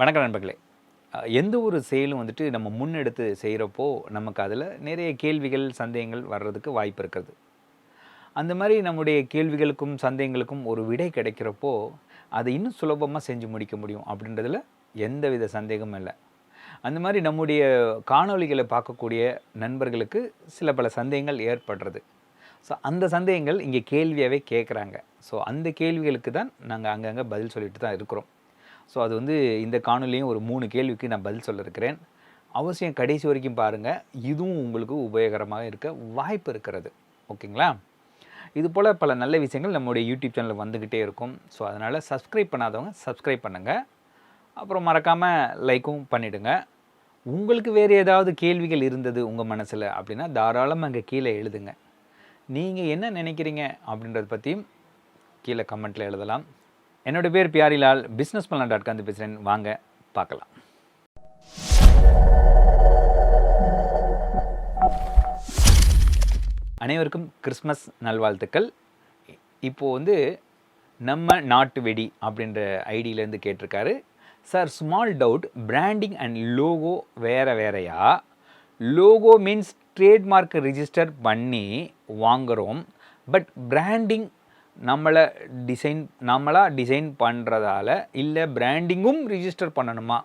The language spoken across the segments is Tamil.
வணக்கம் நண்பர்களே. எந்த ஒரு செயலும் வந்துட்டு நம்ம முன்னெடுத்து செய்கிறப்போ நமக்கு அதில் நிறைய கேள்விகள் சந்தேகங்கள் வர்றதுக்கு வாய்ப்பு இருக்கிறது. அந்த மாதிரி நம்முடைய கேள்விகளுக்கும் சந்தேகங்களுக்கும் ஒரு விடை கிடைக்கிறப்போ அதை இன்னும் சுலபமாக செஞ்சு முடிக்க முடியும் அப்படின்றதுல எந்தவித சந்தேகமும் இல்லை. அந்த மாதிரி நம்முடைய காணொளிகளை பார்க்கக்கூடிய நண்பர்களுக்கு சில பல சந்தேகங்கள் ஏற்படுறது. ஸோ அந்த சந்தேகங்கள் இங்கே கேள்வியாகவே கேட்குறாங்க ஸோ அந்த கேள்விகளுக்கு தான் நாங்கள் அங்கங்கே பதில் சொல்லிட்டு தான் இருக்கிறோம். ஸோ அது வந்து இந்த காணொலியும் ஒரு மூணு கேள்விக்கு நான் பதில் சொல்ல இருக்கிறேன் அவசியம் கடைசி வரைக்கும் பாருங்கள் இதுவும் உங்களுக்கு உபயோகரமாக இருக்க வாய்ப்பு இருக்கிறது. ஓகேங்களா? இது போல் பல நல்ல விஷயங்கள் நம்முடைய யூடியூப் சேனலில் வந்துக்கிட்டே இருக்கும். ஸோ அதனால் சப்ஸ்கிரைப் பண்ணாதவங்க சப்ஸ்கிரைப் பண்ணுங்கள் அப்புறம் மறக்காமல் லைக்கும் பண்ணிவிடுங்க உங்களுக்கு வேறு ஏதாவது கேள்விகள் இருந்தது உங்கள் மனசில் அப்படின்னா தாராளமாக அங்கே கீழே எழுதுங்க. நீங்கள் என்ன நினைக்கிறீங்க அப்படின்றத பற்றியும் கீழே கமெண்ட்டில் எழுதலாம். என்னோட பேர் Pyarelal business Palan dot com பேசுகிறேன் வாங்க பார்க்கலாம். அனைவருக்கும் கிறிஸ்மஸ் நல்வாழ்த்துக்கள். இப்போது வந்து நம்ம நாட்டு வெடி அப்படின்ற ஐடியிலேருந்து கேட்டிருக்காரு. Sir small doubt branding and logo வேறு வேறையா? லோகோ மீன்ஸ் ட்ரேட்மார்க் ரிஜிஸ்டர் பண்ணி வாங்குகிறோம் பட் பிராண்டிங் நம்மளை டிசைன் நம்மளாக டிசைன் பண்ணுறதால இல்லை பிராண்டிங்கும் ரிஜிஸ்டர் பண்ணணுமா?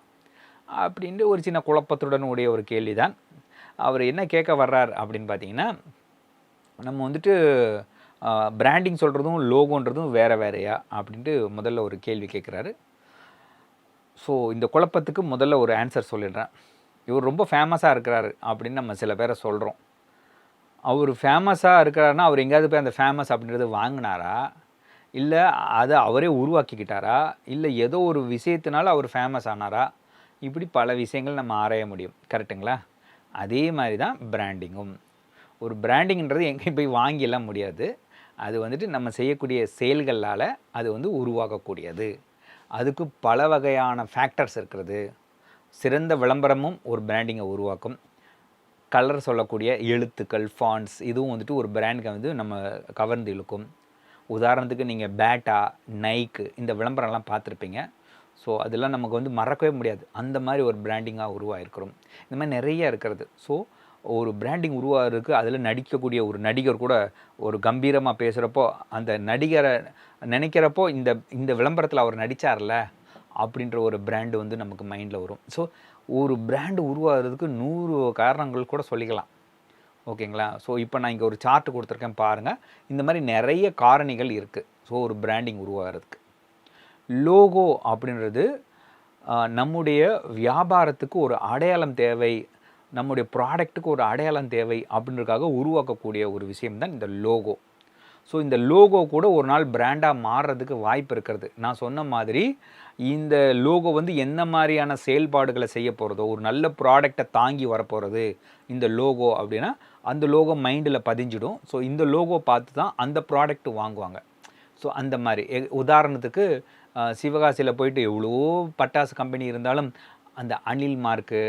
அப்படின்ட்டு ஒரு சின்ன குழப்பத்துடன் உடைய ஒரு கேள்வி தான் அவர் என்ன கேட்க வர்றார் அப்படின்னு பார்த்தீங்கன்னா நம்ம வந்துட்டு பிராண்டிங் சொல்கிறதும் லோகோன்றதும் வேறு வேறையா? அப்படின்ட்டு முதல்ல ஒரு கேள்வி கேட்குறாரு. ஸோ இந்த குழப்பத்துக்கு முதல்ல ஒரு ஆன்சர் சொல்லிடுறேன். இவர் ரொம்ப ஃபேமஸாக இருக்கிறாரு அப்படின்னு நம்ம சில பேரை சொல்கிறோம் அவர் ஃபேமஸாக இருக்கிறாருன்னா அவர் எங்கேயாவது போய் அந்த ஃபேமஸ் அப்படின்றது வாங்கினாரா? இல்லை அதை அவரே உருவாக்கிக்கிட்டாரா? இல்லை ஏதோ ஒரு விஷயத்தினால அவர் ஃபேமஸ் ஆனாரா? இப்படி பல விஷயங்கள் நம்ம ஆராய முடியும். கரெக்டுங்களா அதே மாதிரி தான் பிராண்டிங்கும் ஒரு பிராண்டிங்கிறது எங்கேயும் போய் வாங்கியெல்லாம் முடியாது. அது வந்துட்டு நம்ம செய்யக்கூடிய செயல்களால் அது வந்து உருவாக்கக்கூடியது அதுக்கு பல வகையான ஃபேக்டர்ஸ் இருக்கிறது. சிறந்த விளம்பரமும் ஒரு பிராண்டிங்கை உருவாக்கும். கலர் சொல்லக்கூடிய எழுத்துக்கள் ஃபான்ஸ் இதுவும் வந்துட்டு ஒரு பிராண்டுக்கு வந்து நம்ம கவர்ந்து இழுக்கும். உதாரணத்துக்கு நீங்கள் பேட்டா நைக்கு இந்த விளம்பரம்லாம் பார்த்துருப்பீங்க. ஸோ அதெல்லாம் நமக்கு வந்து மறக்கவே முடியாது. அந்த மாதிரி ஒரு பிராண்டிங்காக உருவாகிருக்கிறோம் இந்த மாதிரி நிறைய இருக்கிறது. ஸோ ஒரு பிராண்டிங் உருவாகிறதுக்கு அதில் நடிக்கக்கூடிய ஒரு நடிகர் கூட ஒரு கம்பீரமாக பேசுகிறப்போ அந்த நடிகரை நினைக்கிறப்போ இந்த இந்த விளம்பரத்தில் அவர் நடித்தார்ல அப்படின்ற ஒரு பிராண்டு வந்து நமக்கு மைண்டில் வரும். ஸோ ஒரு பிராண்டு உருவாகிறதுக்கு நூறு காரணங்கள் கூட சொல்லிக்கலாம். ஓகேங்களா? ஸோ இப்போ நான் இங்கே ஒரு சார்ட் கொடுத்துருக்கேன் பாருங்கள் இந்த மாதிரி நிறைய காரணிகள் இருக்குது ஸோ ஒரு பிராண்டிங் உருவாகிறதுக்கு. லோகோ அப்படின்றது நம்முடைய வியாபாரத்துக்கு ஒரு அடையாளம் தேவை. நம்முடைய ப்ராடக்ட்டுக்கு ஒரு அடையாளம் தேவை அப்படின்றதுக்காக உருவாக்கக்கூடிய ஒரு விஷயம் தான் இந்த லோகோ ஸோ இந்த லோகோ கூட ஒரு நாள் பிராண்டாக மாறுறதுக்கு வாய்ப்பு இருக்கிறது. நான் சொன்ன மாதிரி இந்த லோகோ வந்து என்ன மாதிரியான செயல்பாடுகளை செய்ய போகிறதோ ஒரு நல்ல ப்ராடக்டை தாங்கி வரப்போகிறது இந்த லோகோ அப்படின்னா அந்த லோகோ மைண்டில் பதிஞ்சிடும். ஸோ இந்த லோகோ பார்த்து தான் அந்த ப்ராடக்ட் வாங்குவாங்க. ஸோ அந்த மாதிரி. எ- உதாரணத்துக்கு சிவகாசியில் போயிட்டு எவ்வளோ பட்டாசு கம்பெனி இருந்தாலும் அந்த அனில் மார்க்கு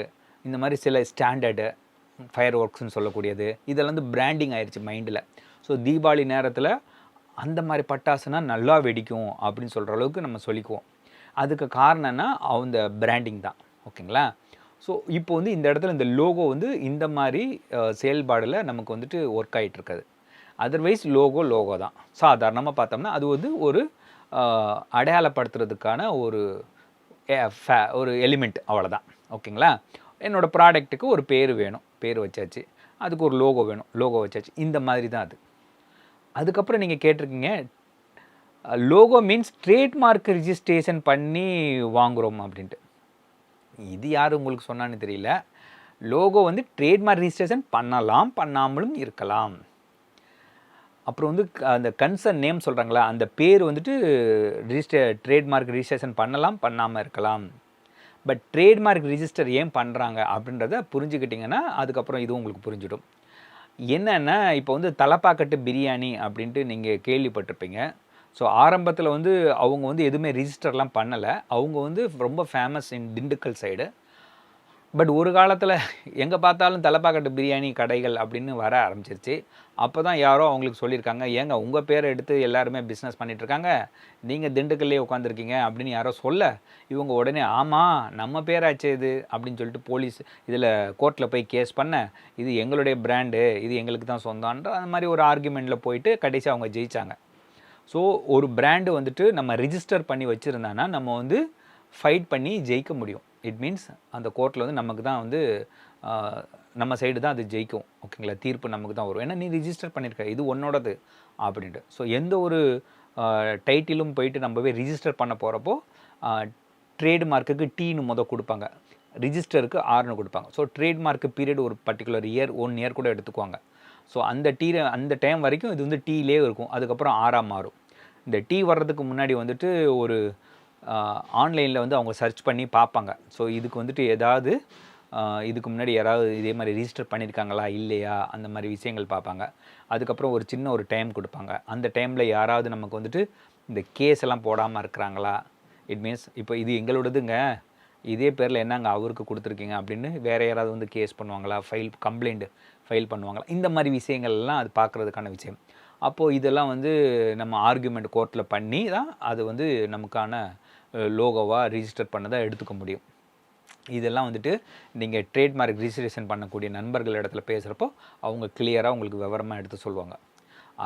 இந்த மாதிரி சில ஸ்டாண்டர்டு ஃபயர் ஒர்க்ஸ்னு சொல்லக்கூடியது இதெல்லாம் வந்து பிராண்டிங் ஆயிடுச்சு மைண்டில் ஸோ தீபாவளி நேரத்தில் அந்த மாதிரி பட்டாசுனா நல்லா வெடிக்கும் அப்படின்னு சொல்கிற அளவுக்கு நம்ம சொல்லிக்குவோம். அதுக்கு காரணம்னா அந்த பிராண்டிங் தான். ஓகேங்களா? ஸோ இப்போ வந்து இந்த இடத்துல இந்த லோகோ வந்து இந்த மாதிரி செயல்பாடில் நமக்கு வந்துட்டு ஒர்க் ஆகிட்டு இருக்குது. அதர்வைஸ் லோகோ லோகோ தான். சாதாரணமாக பார்த்தோம்னா அது வந்து ஒரு அடையாளப்படுத்துறதுக்கான ஒரு ஒரு எலிமெண்ட் அவ்வளோதான் ஓகேங்களா? என்னோடய ப்ராடக்ட்டுக்கு ஒரு பேர் வேணும். பேர் வச்சாச்சு. அதுக்கு ஒரு லோகோ வேணும். லோகோ வச்சாச்சு. இந்த மாதிரி தான் அது. அதுக்கப்புறம் நீங்கள் கேட்டிருக்கீங்க லோகோ மீன்ஸ் ட்ரேட்மார்க் ரிஜிஸ்ட்ரேஷன் பண்ணி வாங்குகிறோம் அப்படின்ட்டு. இது யார் உங்களுக்கு சொன்னான்னு தெரியல. லோகோ வந்து ட்ரேட்மார்க் ரிஜிஸ்ட்ரேஷன் பண்ணலாம் பண்ணாமலும் இருக்கலாம். அப்புறம் வந்து க- அந்த கன்சர்ன் நேம் சொல்கிறாங்களா அந்த பேர் வந்துட்டு ரிஜிஸ்டர் ட்ரேட்மார்க் ரிஜிஸ்ட்ரேஷன் பண்ணலாம் பண்ணாமல் இருக்கலாம். பட் ட்ரேட்மார்க் ரிஜிஸ்டர் ஏன் பண்ணுறாங்க அப்படின்றத புரிஞ்சுக்கிட்டிங்கன்னா அதுக்கப்புறம் இதுவும் உங்களுக்கு புரிஞ்சிடும். என்னென்னா இப்போ வந்து தலப்பாக்கட்டு பிரியாணி அப்படின்ட்டு நீங்கள் கேள்விப்பட்டிருப்பீங்க. ஸோ ஆரம்பத்தில் வந்து அவங்க வந்து எதுவுமே ரிஜிஸ்டர்லாம் பண்ணலை. அவங்க வந்து ரொம்ப famous in Dindigul side but ஒரு காலத்தில் எங்கே பார்த்தாலும் தலைப்பாக்கட்டு பிரியாணி கடைகள் அப்படின்னு வர ஆரம்பிச்சிருச்சு. அப்போ தான் யாரோ அவங்களுக்கு சொல்லியிருக்காங்க ஏங்க உங்கள் பேரை எடுத்து எல்லாருமே பிஸ்னஸ் பண்ணிகிட்ருக்காங்க நீங்கள் திண்டுக்கல்லே உட்காந்துருக்கீங்க அப்படின்னு யாரோ சொல்ல இவங்க உடனே ஆமாம் நம்ம பேராச்சே இது அப்படின்னு சொல்லிட்டு போலீஸ் இதில் கோர்ட்டில் போய் கேஸ் பண்ண இது எங்களுடைய பிராண்டு இது எங்களுக்கு தான் சொந்தம்ன்ற அந்த மாதிரி ஒரு ஆர்குமெண்ட்டில் போயிட்டு கடைசி அவங்க ஜெயித்தாங்க ஸோ ஒரு பிராண்டு வந்துட்டு நம்ம ரிஜிஸ்டர் பண்ணி வச்சுருந்தானா நம்ம வந்து ஃபைட் பண்ணி ஜெயிக்க முடியும். இட் மீன்ஸ் அந்த கோர்ட்டில் வந்து நமக்கு தான் வந்து நம்ம சைடு தான் அது ஜெயிக்கும். ஓகேங்களா தீர்ப்பு நமக்கு தான் வரும். ஏன்னா நீ ரிஜிஸ்டர் பண்ணியிருக்க இது உன்னோடது அப்படின்ட்டு. ஸோ எந்த ஒரு டைட்டிலும் போயிட்டு நம்ம போய் ரிஜிஸ்டர் பண்ண போகிறப்போ ட்ரேட் மார்க்குக்கு டீன்னு முத கொடுப்பாங்க. ரிஜிஸ்டருக்கு ஆர்னு கொடுப்பாங்க. ஸோ ட்ரேட் மார்க்கு பீரியட் ஒரு பர்டிகுலர் இயர் ஒன் இயர் கூட எடுத்துக்குவாங்க. ஸோ அந்த டீ அந்த டைம் வரைக்கும் இது வந்து டீலே இருக்கும். அதுக்கப்புறம் ஆறாக மாறும். இந்த டீ வர்றதுக்கு முன்னாடி வந்துட்டு ஒரு ஆன்லைனில் வந்து அவங்க சர்ச் பண்ணி பார்ப்பாங்க. ஸோ இதுக்கு வந்துட்டு ஏதாவது இதுக்கு முன்னாடி யாராவது இதே மாதிரி ரிஜிஸ்டர் பண்ணியிருக்காங்களா இல்லையா அந்த மாதிரி விஷயங்கள் பார்ப்பாங்க. அதுக்கப்புறம் ஒரு சின்ன ஒரு டைம் கொடுப்பாங்க. அந்த டைமில் யாராவது நமக்கு வந்துட்டு இந்த கேஸ் எல்லாம் போடாமல் இருக்கிறாங்களா? இட் மீன்ஸ் இப்போ இது எங்களோடதுங்க. இதே பேரில் என்னங்க அவருக்கு கொடுத்துருக்கீங்க அப்படின்னு வேறு யாராவது வந்து கேஸ் பண்ணுவாங்களா? ஃபைல் கம்ப்ளைண்ட் ஃபைல் பண்ணுவாங்களா? இந்த மாதிரி விஷயங்கள்லாம் அது பார்க்குறதுக்கான விஷயம். அப்போது இதெல்லாம் வந்து நம்ம ஆர்குமெண்ட் கோர்ட்டில் பண்ணி தான் அது வந்து நமக்கான லோகோவாக ரிஜிஸ்டர் பண்ணதாக எடுத்துக்க முடியும். இதெல்லாம் வந்துட்டு நீங்கள் ட்ரேட்மார்க் ரிஜிஸ்ட்ரேஷன் பண்ணக்கூடிய நண்பர்கள் இடத்துல பேசுகிறப்போ அவங்க கிளியராக உங்களுக்கு விவரமாக எடுத்து சொல்லுவாங்க.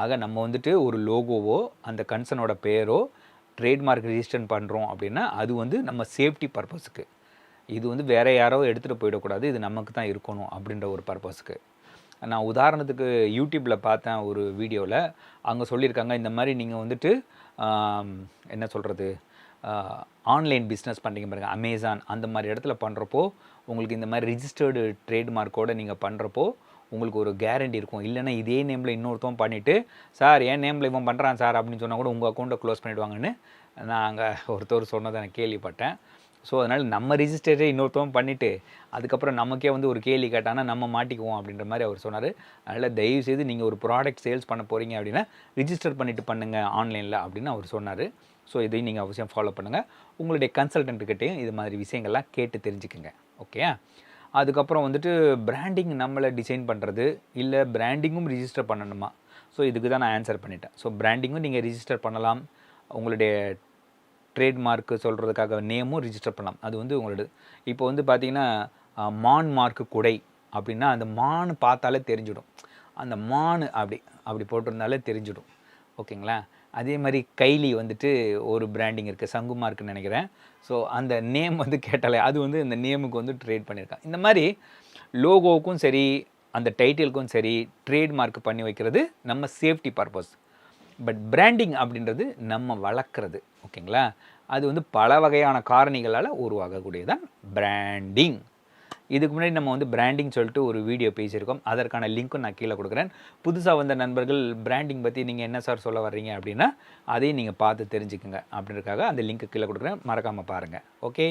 ஆக நம்ம வந்துட்டு ஒரு லோகோவோ அந்த கன்சர்னோட பேரோ ட்ரேட்மார்க் ரிஜிஸ்டர் பண்ணுறோம் அப்படின்னா அது வந்து நம்ம சேஃப்டி பர்பஸுக்கு இது வந்து வேற யாரோ எடுத்துகிட்டு போயிடக்கூடாது இது நமக்கு தான் இருக்கணும் அப்படின்ற ஒரு பர்பஸுக்கு நான் உதாரணத்துக்கு யூடியூப்பில் பார்த்தேன் ஒரு வீடியோவில் அங்கே சொல்லியிருக்காங்க இந்த மாதிரி நீங்கள் வந்துட்டு என்ன சொல்கிறது ஆன்லைன் பிஸ்னஸ் பண்ணுறீங்க பாருங்கள் அமேசான் அந்த மாதிரி இடத்துல பண்ணுறப்போ உங்களுக்கு இந்த மாதிரி ரிஜிஸ்டர்டு ட்ரேட்மார்க்கோடு நீங்கள் பண்ணுறப்போ உங்களுக்கு ஒரு கேரண்டி இருக்கும். இல்லைன்னா இதே நேமில் இன்னொருத்தவன் பண்ணிவிட்டு சார் என் நேமில் இவன் பண்ணுறான் சார் அப்படின்னு சொன்னால் கூட உங்கள் அக்கௌண்ட்டை க்ளோஸ் பண்ணிடுவாங்கன்னு நான் அங்கே ஒருத்தர் சொன்னதை நான் கேள்விப்பட்டேன். ஸோ அதனால் நம்ம ரிஜிஸ்டரே இன்னொருத்தவன் பண்ணிவிட்டு அதுக்கப்புறம் நமக்கே வந்து ஒரு கேள்வி கேட்டானா நம்ம மாட்டிக்குவோம் அப்படின்ற மாதிரி அவர் சொன்னார். அதனால் தயவு செய்து நீங்கள் ஒரு ப்ராடக்ட் சேல்ஸ் பண்ண போகிறீங்க அப்படின்னா ரிஜிஸ்டர் பண்ணிவிட்டு பண்ணுங்கள் ஆன்லைனில் அப்படின்னு அவர் சொன்னார். ஸோ இதையும் நீங்கள் அவசியம் ஃபாலோ பண்ணுங்கள் உங்களுடைய கன்சல்டன்ட்டுக்கிட்டையும் இது மாதிரி விஷயங்கள்லாம் கேட்டு தெரிஞ்சுக்குங்க. ஓகே அதுக்கப்புறம் வந்துட்டு பிராண்டிங் நம்மளை டிசைன் பண்ணுறது இல்லை பிராண்டிங்கும் ரிஜிஸ்டர் பண்ணணுமா? ஸோ இதுக்கு தான் நான் ஆன்சர் பண்ணிட்டேன். ஸோ பிராண்டிங்கும் நீங்கள் ரிஜிஸ்டர் பண்ணலாம். உங்களுடைய ட்ரேட்மார்க்கு சொல்கிறதுக்காக நேமும் ரிஜிஸ்டர் பண்ணலாம். அது வந்து உங்களோட இப்போ வந்து பார்த்திங்கன்னா மான் மார்க்கு குடை அப்படின்னா அந்த மான் பார்த்தாலே தெரிஞ்சிடும். அந்த மான் அப்படி அப்படி போட்டிருந்தாலே தெரிஞ்சிடும். ஓகேங்களா அதே மாதிரி கைலி வந்துட்டு ஒரு பிராண்டிங் இருக்குது சங்கு மார்க்குன்னு நினைக்கிறேன். ஸோ அந்த நேம் வந்து கேட்டாலே அது வந்து இந்த நேமுக்கு வந்து ட்ரேட் பண்ணியிருக்கான். இந்த மாதிரி லோகோவுக்கும் சரி அந்த டைட்டிலுக்கும் சரி ட்ரேட்மார்க் பண்ணி வைக்கிறது நம்ம சேஃப்டி பர்பஸ் பட் பிராண்டிங் அப்படின்றது நம்ம வளர்க்குறது ஓகேங்களா அது வந்து பல வகையான காரணிகளால் உருவாகக்கூடியதான் பிராண்டிங் இதுக்கு முன்னாடி நம்ம வந்து பிராண்டிங் சொல்லிட்டு ஒரு வீடியோ பேசியிருக்கோம். அதற்கான லிங்க்கும் நான் கீழே கொடுக்குறேன். புதுசாக வந்த நண்பர்கள் பிராண்டிங் பற்றி நீங்கள் என்ன சார் சொல்ல வர்றீங்க அப்படின்னா அதையும் நீங்கள் பார்த்து தெரிஞ்சுக்குங்க அப்படின்றக்காக அந்த லிங்க்கு கீழே கொடுக்குறேன். மறக்காமல் பாருங்கள் ஓகே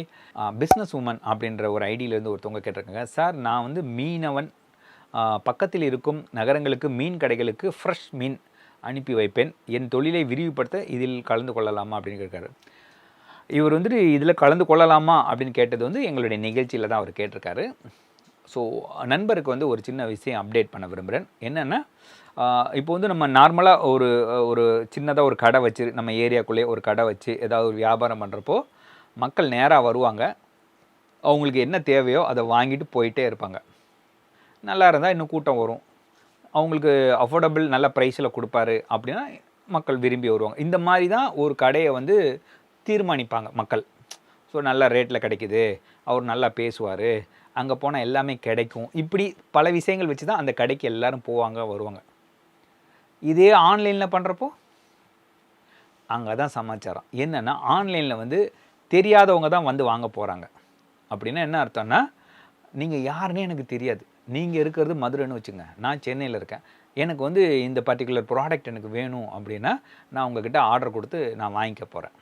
பிஸ்னஸ் உமன் அப்படின்ற ஒரு ஐடியிலேருந்து ஒருத்தவங்க கேட்டிருக்காங்க. சார் நான் வந்து மீனவன். பக்கத்தில் இருக்கும் நகரங்களுக்கு மீன் கடைகளுக்கு ஃப்ரெஷ் மீன் அனுப்பி வைப்பேன். என் தொழிலை விரிவுபடுத்த இதில் கலந்து கொள்ளலாமா அப்படின்னு கேட்குறாரு. இவர் வந்துட்டு இதில் கலந்து கொள்ளலாமா அப்படின்னு கேட்டது வந்து எங்களுடைய நிகழ்ச்சியில் தான் அவர் கேட்டிருக்காரு. ஸோ நண்பருக்கு வந்து ஒரு சின்ன விஷயம் அப்டேட் பண்ண விரும்புகிறேன் என்னென்னா இப்போ வந்து நம்ம நார்மலாக ஒரு ஒரு சின்னதாக ஒரு கடை வச்சு நம்ம ஏரியாக்குள்ளேயே ஒரு கடை வச்சு ஏதாவது ஒரு வியாபாரம் பண்ணுறப்போ மக்கள் நேராக வருவாங்க. அவங்களுக்கு என்ன தேவையோ அதை வாங்கிட்டு போயிட்டே இருப்பாங்க. நல்லா இருந்தால் இன்னும் கூட்டம் வரும். அவங்களுக்கு அஃபோர்டபுள் நல்ல ப்ரைஸில் கொடுப்பாரு அப்படின்னா மக்கள் விரும்பி வருவாங்க. இந்த மாதிரி தான் ஒரு கடையை வந்து தீர்மானிப்பாங்க மக்கள். ஸோ நல்ல ரேட்டில் கிடைக்குது. அவர் நல்லா பேசுவார். அங்கே போனால் எல்லாமே கிடைக்கும். இப்படி பல விஷயங்கள் வச்சு தான் அந்த கடைக்கு எல்லாரும் போவாங்க வருவாங்க. இதே ஆன்லைனில் பண்ணுறப்போ அங்கே தான் சமாச்சாரம். என்னென்னா ஆன்லைனில் வந்து தெரியாதவங்க தான் வந்து வாங்க போகிறாங்க அப்படின்னா என்ன அர்த்தம்னா நீங்கள் யாருன்னே எனக்கு தெரியாது. நீங்கள் இருக்கிறது மதுரைன்னு வச்சுங்க நான் சென்னையில் இருக்கேன். எனக்கு வந்து இந்த பர்டிகுலர் ப்ராடக்ட் எனக்கு வேணும் அப்படின்னா நான் உங்ககிட்ட ஆர்டர் கொடுத்து நான் வாங்கிக்க போகிறேன்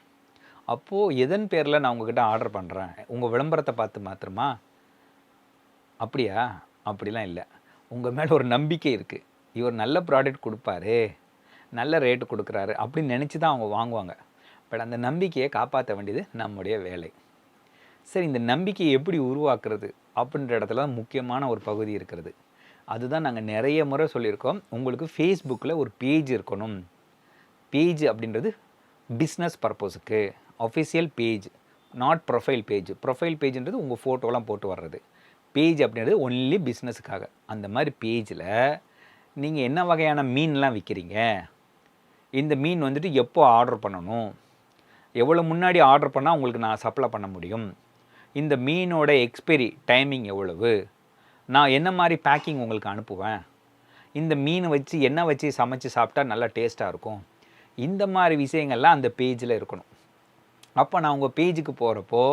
அப்போது எதன் பேரில் நான் உங்ககிட்ட ஆர்டர் பண்ணுறேன் உங்கள் விளம்பரத்தை பார்த்து மாத்திரமா அப்படியா? அப்படிலாம் இல்லை. உங்கள் மேலே ஒரு நம்பிக்கை இருக்குது இவர் நல்ல ப்ராடக்ட் கொடுப்பாரு. நல்ல ரேட்டு கொடுக்குறாரு அப்படின்னு நினச்சி தான் அவங்க வாங்குவாங்க. பட் அந்த நம்பிக்கையை காப்பாற்ற வேண்டியது நம்முடைய வேலை. சரி இந்த நம்பிக்கையை எப்படி உருவாக்குறது அப்படின்ற இடத்துல தான் முக்கியமான ஒரு பகுதி இருக்கிறது. அதுதான் நாங்கள் நிறைய முறை சொல்லியிருக்கோம். உங்களுக்கு ஃபேஸ்புக்கில் ஒரு பேஜ் இருக்கணும். பேஜ் அப்படின்றது business பர்பஸுக்கு official page not profile page profile பேஜ்ன்றது உங்கள் ஃபோட்டோலாம் போட்டு வர்றது. பேஜ் அப்படின்றது ஒன்லி பிஸ்னஸுக்காக அந்த மாதிரி பேஜில் நீங்கள் என்ன வகையான மீன்லாம் விற்கிறீங்க இந்த மீன் வந்துட்டு எப்போ ஆர்டர் பண்ணணும்? எவ்வளோ முன்னாடி ஆர்டர் பண்ணால் உங்களுக்கு நான் சப்ளை பண்ண முடியும்? இந்த மீனோட எக்ஸ்பைரி டைமிங் எவ்வளவு? நான் என்ன மாதிரி பேக்கிங் உங்களுக்கு அனுப்புவேன்? இந்த மீன் வச்சு என்ன வச்சு சமைச்சு சாப்பிட்டா நல்லா டேஸ்ட்டாக இருக்கும். இந்த மாதிரி விஷயங்கள்லாம் அந்த பேஜில் இருக்கணும். அப்போ நான் உங்கள் பேஜுக்கு போகிறப்போ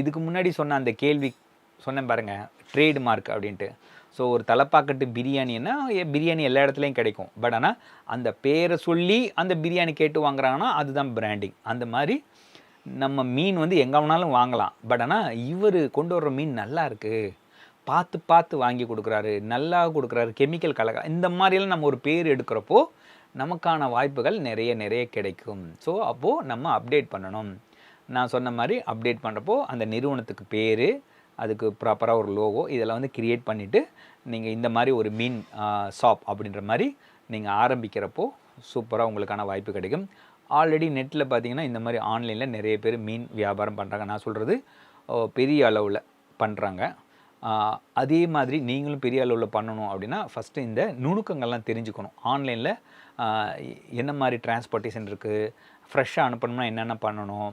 இதுக்கு முன்னாடி சொன்ன அந்த கேள்வி சொன்னேன் பாருங்கள் ட்ரேடு மார்க் அப்படின்ட்டு. ஸோ ஒரு தலைப்பாக்கட்டு பிரியாணின்னா பிரியாணி எல்லா இடத்துலையும் கிடைக்கும். பட் ஆனால் அந்த பேரை சொல்லி அந்த பிரியாணி கேட்டு வாங்குறாங்கன்னா அதுதான் பிராண்டிங் அந்த மாதிரி நம்ம மீன் வந்து எங்கே வேணாலும் வாங்கலாம். பட் ஆனால் இவர் கொண்டு வர்ற மீன் நல்லா இருக்குது பார்த்து பார்த்து வாங்கி கொடுக்குறாரு. நல்லா கொடுக்குறாரு. கெமிக்கல் கலக்க இந்த மாதிரியெல்லாம் நம்ம ஒரு பேர் எடுக்கிறப்போ நமக்கான வாய்ப்புகள் நிறைய நிறைய கிடைக்கும். ஸோ அப்போது நம்ம அப்டேட் பண்ணணும். நான் சொன்ன மாதிரி அப்டேட் பண்ணுறப்போ அந்த நிறுவனத்துக்கு பேர் அதுக்கு ப்ராப்பராக ஒரு லோகோ இதெல்லாம் வந்து கிரியேட் பண்ணிவிட்டு நீங்கள் இந்த மாதிரி ஒரு மீன் ஷாப் அப்படின்ற மாதிரி நீங்கள் ஆரம்பிக்கிறப்போ சூப்பராக உங்களுக்கான வாய்ப்பு கிடைக்கும். ஆல்ரெடி நெட்டில் பார்த்தீங்கன்னா இந்த மாதிரி ஆன்லைனில் நிறைய பேர் மீன் வியாபாரம் பண்ணுறாங்க நான் சொல்கிறது பெரிய அளவில் பண்ணுறாங்க அதே மாதிரி நீங்களும் பெரிய அளவில் பண்ணணும் அப்படின்னா ஃபஸ்ட்டு இந்த நுணுக்கங்கள்லாம் தெரிஞ்சுக்கணும். ஆன்லைனில் என்ன மாதிரி டிரான்ஸ்போர்ட்டேஷன் இருக்குது ஃப்ரெஷ்ஷாக அனுப்பணும்னா என்னென்ன பண்ணணும்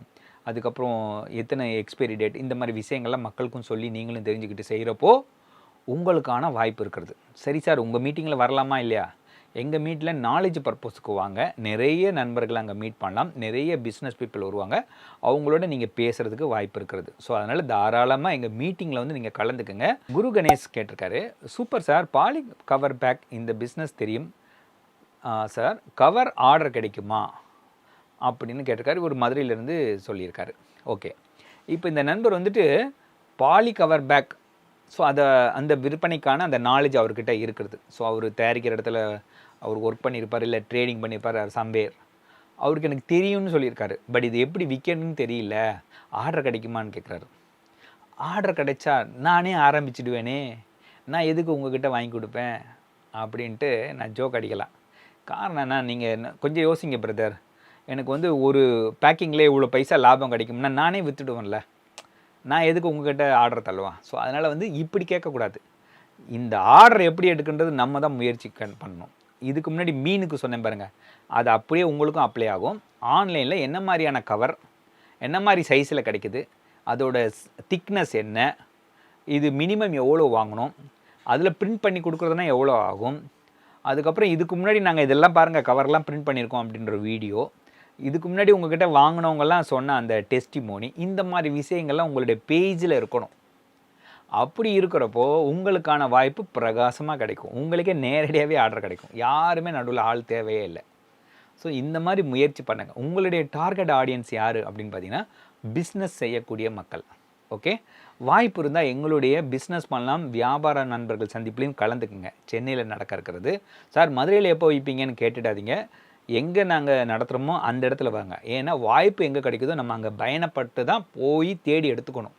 அதுக்கப்புறம் எத்தனை எக்ஸ்பைரி டேட் இந்த மாதிரி விஷயங்கள்லாம் மக்களுக்கும் சொல்லி நீங்களும் தெரிஞ்சுக்கிட்டு செய்கிறப்போ உங்களுக்கான வாய்ப்பு இருக்கிறது. சரி சார் உங்கள் மீட்டிங்கில் வரலாமா இல்லையா? எங்கள் மீட்டில் நாலேஜ் பர்பஸ்க்கு வாங்க. நிறைய நண்பர்கள் அங்கே மீட் பண்ணலாம். நிறைய பிஸ்னஸ் பீப்புள் வருவாங்க. அவங்களோட நீங்கள் பேசுகிறதுக்கு வாய்ப்பு இருக்கிறது. ஸோ அதனால் தாராளமாக எங்கள் மீட்டிங்கில் வந்து நீங்கள் கலந்துக்குங்க. குரு கணேஷ் கேட்டிருக்காரு. Super sir poly cover bag இந்த பிஸ்னஸ் தெரியும். சார் கவர் ஆர்டர் கிடைக்குமா? அப்படின்னு கேட்டிருக்காரு. ஒரு மதுரையிலேருந்து சொல்லியிருக்காரு. ஓகே இப்போ இந்த நண்பர் வந்துட்டு பாலி கவர் பேக் ஸோ அதை அந்த விற்பனைக்கான அந்த நாலேஜ் அவர்கிட்ட இருக்கிறது. ஸோ அவர் தயாரிக்கிற இடத்துல அவர் ஒர்க் பண்ணியிருப்பார் இல்லை ட்ரேடிங் பண்ணியிருப்பார் சம்பேர். அவருக்கு எனக்கு தெரியும்னு சொல்லியிருக்காரு. பட் இது எப்படி விற்கணும்னு தெரியல. ஆர்டர் கிடைக்குமான்னு கேட்குறாரு. ஆர்டர் கிடைச்சா நானே ஆரம்பிச்சிடுவேனே. நான் எதுக்கு உங்ககிட்ட வாங்கி கொடுப்பேன்? அப்படின்ட்டு நான் ஜோக் அடிக்கலாம். காரணம் என்ன? நீங்கள் கொஞ்சம் யோசிங்க பிரதர் எனக்கு வந்து ஒரு பேக்கிங்லேயே இவ்வளோ பைசா லாபம் கிடைக்கும்னா நானே விற்றுடுவேன்ல நான் எதுக்கு உங்ககிட்ட ஆர்டர் தள்ளுவேன் ஸோ அதனால் வந்து இப்படி கேட்கக்கூடாது. இந்த ஆர்டர் எப்படி எடுக்கின்றது நம்ம தான் முயற்சி பண்ணணும். இதுக்கு முன்னாடி மீனுக்கு சொன்னேன் பாருங்கள் அது அப்படியே உங்களுக்கும் அப்ளை ஆகும். ஆன்லைனில் என்ன மாதிரியான கவர் என்ன மாதிரி சைஸில் கிடைக்குது அதோட திக்னஸ் என்ன இது மினிமம் எவ்வளோ வாங்கணும் அதில் பிரிண்ட் பண்ணி கொடுக்குறதுனா எவ்வளோ ஆகும் அதுக்கப்புறம் இதுக்கு முன்னாடி நாங்கள் இதெல்லாம் பாருங்கள் கவர்லாம் பிரிண்ட் பண்ணியிருக்கோம் அப்படின்ற வீடியோ இதுக்கு முன்னாடி உங்ககிட்ட வாங்கினவங்கலாம் சொன்ன அந்த டெஸ்டிமோனி இந்த மாதிரி விஷயங்கள்லாம் உங்களுடைய பேஜில் இருக்கணும். அப்படி இருக்கிறப்போ உங்களுக்கான வாய்ப்பு பிரகாசமாக கிடைக்கும். உங்களுக்கே நேரடியாகவே ஆர்டர் கிடைக்கும். யாருமே நடுவில் ஆள் தேவையே இல்லை. ஸோ இந்த மாதிரி முயற்சி பண்ணுங்கள் உங்களுடைய டார்கெட் ஆடியன்ஸ் யார் அப்படின்னு பார்த்தீங்கன்னா பிஸ்னஸ் செய்யக்கூடிய மக்கள். ஓகே வாய்ப்பு இருந்தால் எங்களுடைய பிஸ்னஸ் பண்ணலாம். வியாபார நண்பர்கள் சந்திப்புலையும் கலந்துக்குங்க. சென்னையில் நடக்க இருக்கிறது. சார் மதுரையில் எப்போ வைப்பீங்கன்னு கேட்டுடாதீங்க. எங்கே நாங்கள் நடத்துகிறோமோ அந்த இடத்துல வாங்க. ஏன்னா வாய்ப்பு எங்கே கிடைக்குதோ நம்ம அங்கே பயணப்பட்டு தான் போய் தேடி எடுத்துக்கணும்.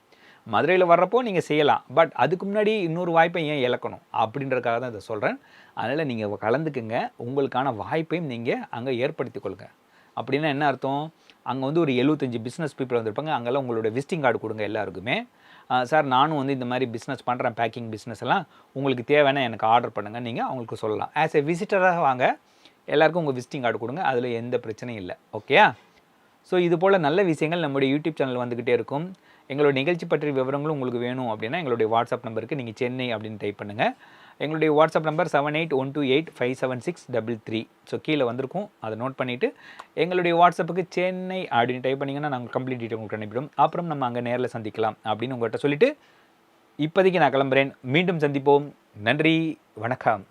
மதுரையில் வர்றப்போ நீங்கள் செய்யலாம். பட் அதுக்கு முன்னாடி இன்னொரு வாய்ப்பை ஏன் இழக்கணும்? அப்படின்றதுக்காக தான் இதை சொல்கிறேன் அதனால் நீங்கள் கலந்துக்குங்க. உங்களுக்கான வாய்ப்பையும் நீங்கள் அங்கே ஏற்படுத்தி கொள்ளுங்க. அப்படின்னா என்ன அர்த்தம்? அங்கே வந்து ஒரு எழுபத்தஞ்சி பிஸ்னஸ் பீப்புள் வந்திருப்பாங்க. அங்கெல்லாம் உங்களோட விசிட்டிங் கார்டு கொடுங்க எல்லாருக்குமே. சார் நானும் வந்து இந்த மாதிரி பிஸ்னஸ் பண்ணுறேன் பேக்கிங் பிஸ்னஸ் எல்லாம். உங்களுக்கு தேவைன்னா எனக்கு ஆர்டர் பண்ணுங்கள் நீங்கள் அவங்களுக்கு சொல்லலாம். ஆஸ் எ விசிட்டராக வாங்க. எல்லாருக்கும் உங்கள் விசிட்டிங் கார்டு கொடுங்க. அதில் எந்த பிரச்சனையும் இல்லை. ஓகேயா ஸோ இது போல் நல்ல விஷயங்கள் நம்முடைய யூடியூப் சேனல் வந்துக்கிட்டே இருக்கும். எங்களோட நிகழ்ச்சி பற்றிய விவரங்களும் உங்களுக்கு வேணும் அப்படின்னா எங்களுடைய வாட்ஸ்அப் நம்பருக்கு நீங்கள் சென்னை அப்படின்னு டைப் பண்ணுங்கள் எங்களுடைய WhatsApp number seven eight one two eight five seven six double three so கீழே வந்திருக்கும். அதை நோட் பண்ணிவிட்டு எங்களுடைய வாட்ஸ்அப்புக்கு சென்னை அப்படின்னு டைப் பண்ணிங்கன்னா நாங்கள் கம்ப்ளீட் டீட்டெயில் உங்களுக்கு அனுப்பிடும் அப்புறம் நம்ம அங்கே நேரில் சந்திக்கலாம் அப்படின்னு உங்கள்கிட்ட சொல்லிவிட்டு இப்போதைக்கு நான் கிளம்புறேன். மீண்டும் சந்திப்போம். நன்றி. வணக்கம்.